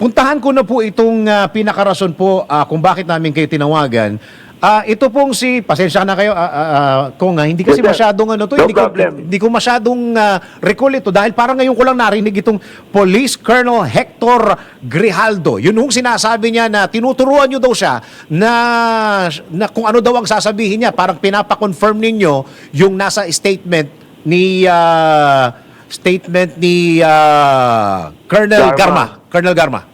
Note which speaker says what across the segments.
Speaker 1: puntahan ko na po itong ah, pinakarason po ah, kung bakit namin kayo tinawagan. Ah, ito pong si, pasensya na kayo, ah, ah, kung ah, hindi kasi masyadong ano to,
Speaker 2: No
Speaker 1: hindi, ko, hindi ko masyadong ah, recall ito dahil parang ngayon ko lang narinig itong Police Colonel Hector Grijaldo. Yun yung sinasabi niya na tinuturuan niyo daw siya na, na kung ano daw ang sasabihin niya, parang pinapa-confirm ninyo yung nasa statement ni ah, statement ni ah, Colonel Garma.
Speaker 2: Garma.
Speaker 1: Colonel Garma.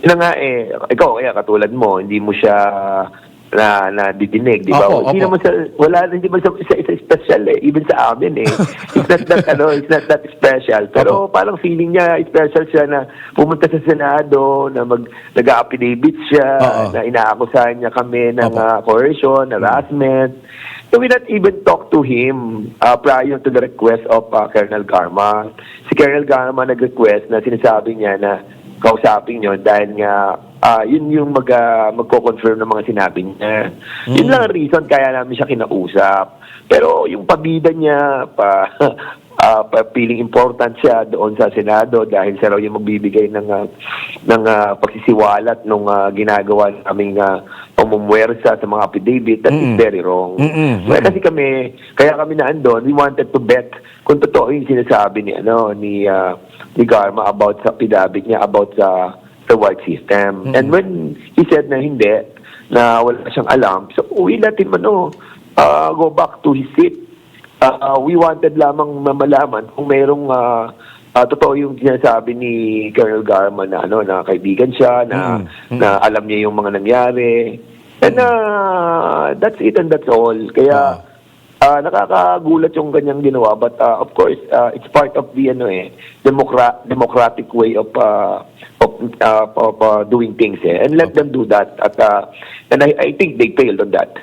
Speaker 2: Yun na nga eh, ikaw kaya katulad mo, hindi mo siya na na didinig, di ba?
Speaker 1: Opo,
Speaker 2: Hindi
Speaker 1: opo.
Speaker 2: naman sa wala hindi man sa isa, isa special eh, even sa amin eh. it's not that ano, it's not that special. Pero parang feeling niya special siya na pumunta sa Senado, na mag nag-affidavit siya,
Speaker 1: Oo.
Speaker 2: na inaakusahan niya kami ng
Speaker 1: Opo.
Speaker 2: uh, coercion, harassment. So we not even talk to him uh, prior to the request of uh, Colonel Garma. Si Colonel Garma nag-request na sinasabi niya na kausapin niyo dahil nga ah, yun yung mag, ah, magko-confirm ng mga sinabi niya. Yun lang ang reason kaya namin siya kinausap. Pero yung pabida niya, pa, ah, pa feeling important siya doon sa Senado dahil siya raw yung magbibigay ng, ah, ng ah, pagsisiwalat nung ah, ginagawa naming uh, pamumuwersa sa mga affidavit. That is
Speaker 1: Mm-mm.
Speaker 2: very wrong.
Speaker 1: Mm-mm.
Speaker 2: Well, kasi kami, kaya kami naandun, we wanted to bet kung totoo yung sinasabi ni, ano, ni, ah, ni Garma about sa affidavit niya about sa sa white system. And when he said na hindi, na wala siyang alam, so we let him ano, ah, go back to his seat. Ah, we wanted lamang mamalaman kung mayroong ah, ah, totoo yung sinasabi ni Colonel Garma na ano na kaibigan siya na
Speaker 1: Mm.
Speaker 2: na alam niya yung mga nangyari. And ah, that's it and that's all. Kaya ah, nakakagulat yung kanyang ginawa but ah, of course ah, it's part of the ano eh democra- democratic way of ah, of, ah, of ah, doing things eh. And let them do that at ah, and I, I think they failed on that.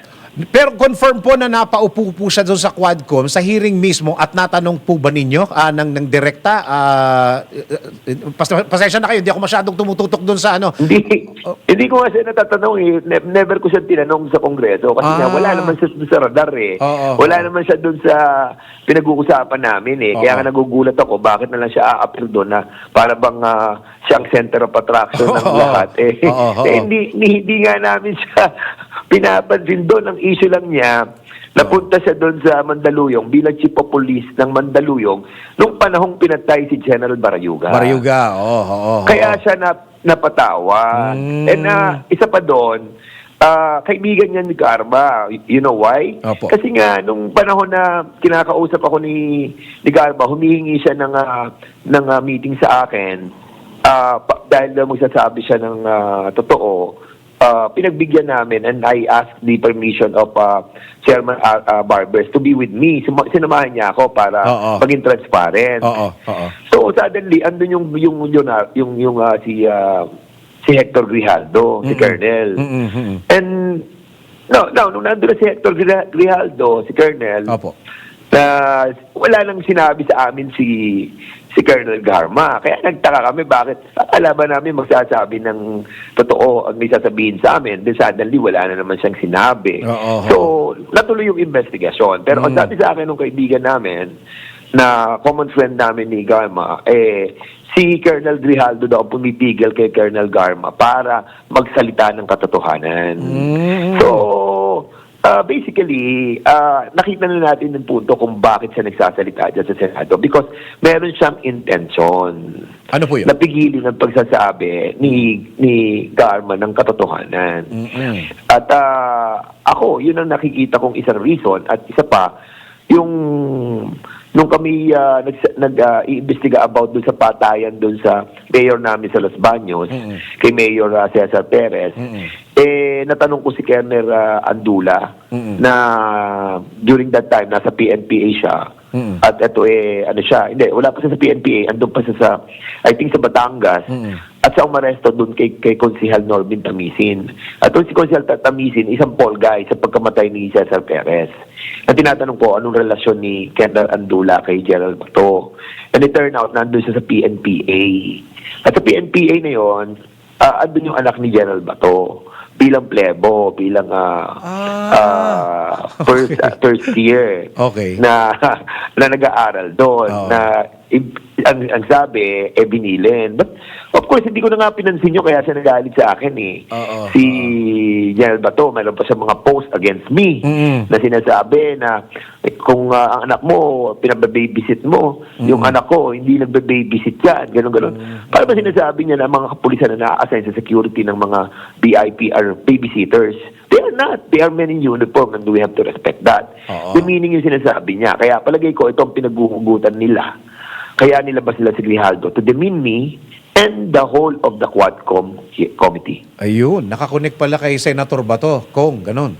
Speaker 1: Pero confirm po na napaupo po siya doon sa Quadcom sa hearing mismo at natanong po ba ninyo ah, ng, ng direkta? ah, eh, eh, pas- pasensya na kayo, hindi ako masyadong tumututok doon sa ano.
Speaker 2: Hindi, hindi ko siya natatanong eh. Ne- never ko siya tinanong sa Kongreso kasi nga
Speaker 1: Ah.
Speaker 2: wala naman siya doon sa radar eh.
Speaker 1: Oo.
Speaker 2: wala naman siya doon sa pinag-uusapan namin eh. Kaya
Speaker 1: Oo.
Speaker 2: nga nagugulat ako bakit na lang siya a-appeal doon na para bang ah, siyang center of attraction ng
Speaker 1: Oo.
Speaker 2: lahat eh.
Speaker 1: Oo, oo.
Speaker 2: eh hindi, hindi, hindi nga namin siya pinapansin doon. Ang issue lang niya, napunta siya doon sa Mandaluyong bilang chief of police ng Mandaluyong nung panahong pinatay si General Barayuga.
Speaker 1: Mariuga, oo, oo, oo.
Speaker 2: Kaya siya na, napatawa.
Speaker 1: Mm.
Speaker 2: And ah, isa pa doon, ah, kaibigan niya ni Garba. You know why?
Speaker 1: Opo.
Speaker 2: Kasi nga, nung panahon na kinakausap ako ni, ni Garba, humihingi siya ng, ah, ng ah, meeting sa akin ah, pa- dahil daw magsasabi siya ng ah, totoo. Ah, pinagbigyan namin and I asked the permission of ah, Chairman ah, ah, Barbers to be with me. Suma- sinamahan niya ako para
Speaker 1: Oo.
Speaker 2: maging transparent.
Speaker 1: Oo, oo.
Speaker 2: So suddenly andun yung yung yung yung, yung, ah, si ah, si Hector Grijaldo, si
Speaker 1: Mm-mm.
Speaker 2: Colonel.
Speaker 1: Mm-mm, mm-mm.
Speaker 2: And no, no, nung nandun na si Hector Gri- Grijaldo, si Colonel,
Speaker 1: Opo.
Speaker 2: Na wala nang sinabi sa amin si si Colonel Garma. Kaya nagtaka kami bakit akala ba namin magsasabi ng totoo ang may sasabihin sa amin. Then suddenly wala na naman siyang sinabi.
Speaker 1: Oo, oo.
Speaker 2: So, natuloy yung investigation. Pero ang
Speaker 1: Mm.
Speaker 2: sabi sa akin ng kaibigan namin, na common friend namin ni Garma, eh, si Colonel Grijaldo daw ang pumipigil kay Colonel Garma para magsalita ng katotohanan.
Speaker 1: Mm.
Speaker 2: So, uh, basically, uh, nakita na natin yung punto kung bakit siya nagsasalita dyan sa Senado because meron siyang intention
Speaker 1: Ano po yun?
Speaker 2: na pigilin ang pagsasabi ni ni Garma ng katotohanan.
Speaker 1: Mm-mm.
Speaker 2: At ah, ako, yun ang nakikita kong isang reason at isa pa yung nung kami ah, nag nag ah, iimbestiga about dun sa patayan dun sa mayor namin sa Los Baños
Speaker 1: Mm-mm.
Speaker 2: kay Mayor ah, Cesar Perez
Speaker 1: Mm-mm.
Speaker 2: eh natanong ko si Kerner ah, Andula
Speaker 1: Mm-mm.
Speaker 2: na during that time nasa PNPA siya
Speaker 1: Mm-mm.
Speaker 2: at ito eh ano siya hindi wala pa siya sa PNPA andun pa siya sa I think sa Batangas
Speaker 1: Mm-mm.
Speaker 2: at siya umaresto doon kay, kay Konsihal Norbin Tamisin. At doon si Konsihal Ta- Tamisin, isang Paul guy sa pagkamatay ni Cesar Perez. At tinatanong ko, anong relasyon ni Kendall Andula kay Gerald Bato? And it turned out, nandun siya sa PNPA. At sa PNPA na yon, ah andun yung anak ni Gerald Bato bilang plebo, bilang ah,
Speaker 1: Ah.
Speaker 2: ah, first ah, first year
Speaker 1: Okay.
Speaker 2: na na nag-aaral doon
Speaker 1: Oo.
Speaker 2: na ang, ang sabi, eh, binilin. But, of course, hindi ko na nga pinansin nyo, kaya siya nagalit sa akin eh.
Speaker 1: Oo,
Speaker 2: si General Bato, mayroon pa siya mga post against me
Speaker 1: Mm-mm.
Speaker 2: na sinasabi na eh, kung ah, ang anak mo, pinabababysit mo, yung anak ko, hindi nagbababysit yan, gano'n, gano'n. Para ba sinasabi niya na mga kapulisan na na-assign sa security ng mga BIP are babysitters? They are not. They are men in uniform and we have to respect that.
Speaker 1: Oo.
Speaker 2: The meaning yung sinasabi niya. Kaya palagay ko, itong pinaghuhugutan nila. Kaya nilabas nila si Grijaldo to demean me and the whole of the Quadcom committee.
Speaker 1: Ayun, nakakonek pala kay Senator Bato. Kong, ganon.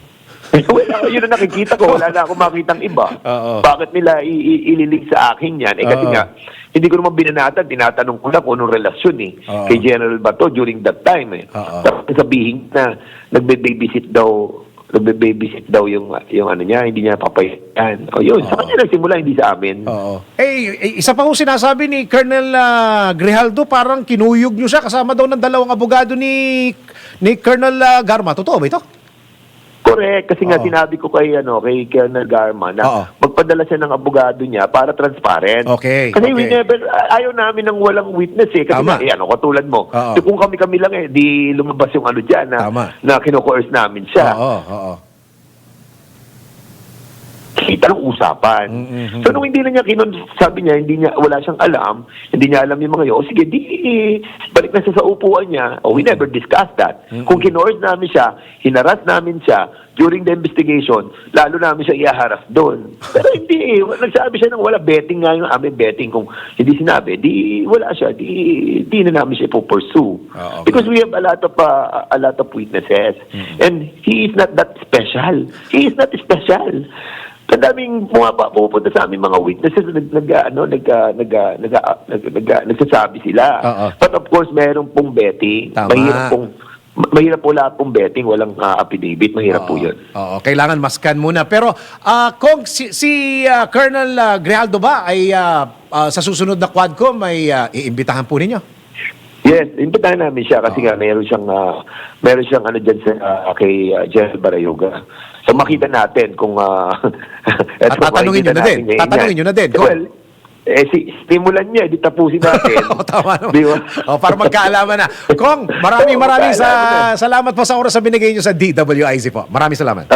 Speaker 2: wala, yun ang nakikita ko. Wala na akong makitang iba.
Speaker 1: Oo.
Speaker 2: Bakit nila ililig sa akin yan? Eh kasi
Speaker 1: Oo.
Speaker 2: nga, hindi ko naman binanatan. Tinatanong ko lang kung anong relasyon eh. Kay General Bato during that time eh. Tapos sabihin na nagbe-babysit daw nagbe-babysit daw yung yung ano niya, hindi niya papayagan. O yun, sa
Speaker 1: Oo.
Speaker 2: kanya nagsimula, hindi sa amin.
Speaker 1: Oo. Eh, eh, isa pa ho sinasabi ni Colonel ah, Grijaldo, parang kinuyog nyo siya kasama daw ng dalawang abogado ni ni Colonel ah, Garma. Totoo ba ito?
Speaker 2: Correct, kasi nga
Speaker 1: Oo.
Speaker 2: sinabi ko kay ano kay Colonel Garma na
Speaker 1: Oo.
Speaker 2: magpadala siya ng abogado niya para transparent.
Speaker 1: Okay,
Speaker 2: Kasi we
Speaker 1: okay.
Speaker 2: never ayaw namin ng walang witness eh. Kasi
Speaker 1: Tama.
Speaker 2: nga, eh, ano katulad mo.
Speaker 1: Oo.
Speaker 2: So, kung kami-kami lang eh di lumabas yung ano diyan na
Speaker 1: Tama.
Speaker 2: na kino-coerce namin siya.
Speaker 1: Oo, oo.
Speaker 2: Kita ng usapan.
Speaker 1: Mm-mm.
Speaker 2: So nung hindi na niya kinon, sabi niya hindi niya wala siyang alam, hindi niya alam yung mga yun. O sige, di balik na siya sa upuan niya. O we never discussed that. Kung kinoord namin siya, hinaras namin siya during the investigation, lalo namin siya iaharas doon. Pero hindi, eh. nagsabi siya ng wala betting nga yung amin betting kung hindi sinabi, di wala siya, di, di na namin siya pursue.
Speaker 1: Ah, okay.
Speaker 2: Because we have a lot of uh, a lot of witnesses. And he is not that special. He is not special. Ang daming pumapa pupunta sa aming mga witnesses nag nag ano nag ah, nag ah, nag ah, nag, nag, ah, nagsasabi sila.
Speaker 1: Oo.
Speaker 2: But of course, meron pong betting.
Speaker 1: Tama.
Speaker 2: Mahirap pong ma- mahirap po lahat pong betting, walang ah, affidavit, mahirap po
Speaker 1: Oo.
Speaker 2: 'yun.
Speaker 1: Oo, kailangan maskan muna. Pero ah, kung si, si ah, Colonel ah, Grijaldo ba ay ah, ah, sa susunod na Quadcom ay ah, iimbitahan po ninyo?
Speaker 2: Yes, imbitahan namin siya kasi nga meron siyang ah, meron siyang ano diyan sa ah, kay uh, General Barayoga. So makita natin kung uh,
Speaker 1: At tatanungin niyo na din. Tatanungin niyo na din. Kung-
Speaker 2: Well, eh si stimulan niya, di tapusin natin.
Speaker 1: Oo, tama naman.
Speaker 2: Di ba?
Speaker 1: O, para magkaalaman na. Kong, maraming maraming sa, salamat po sa oras na binigay niyo sa DWIZ po. Maraming salamat.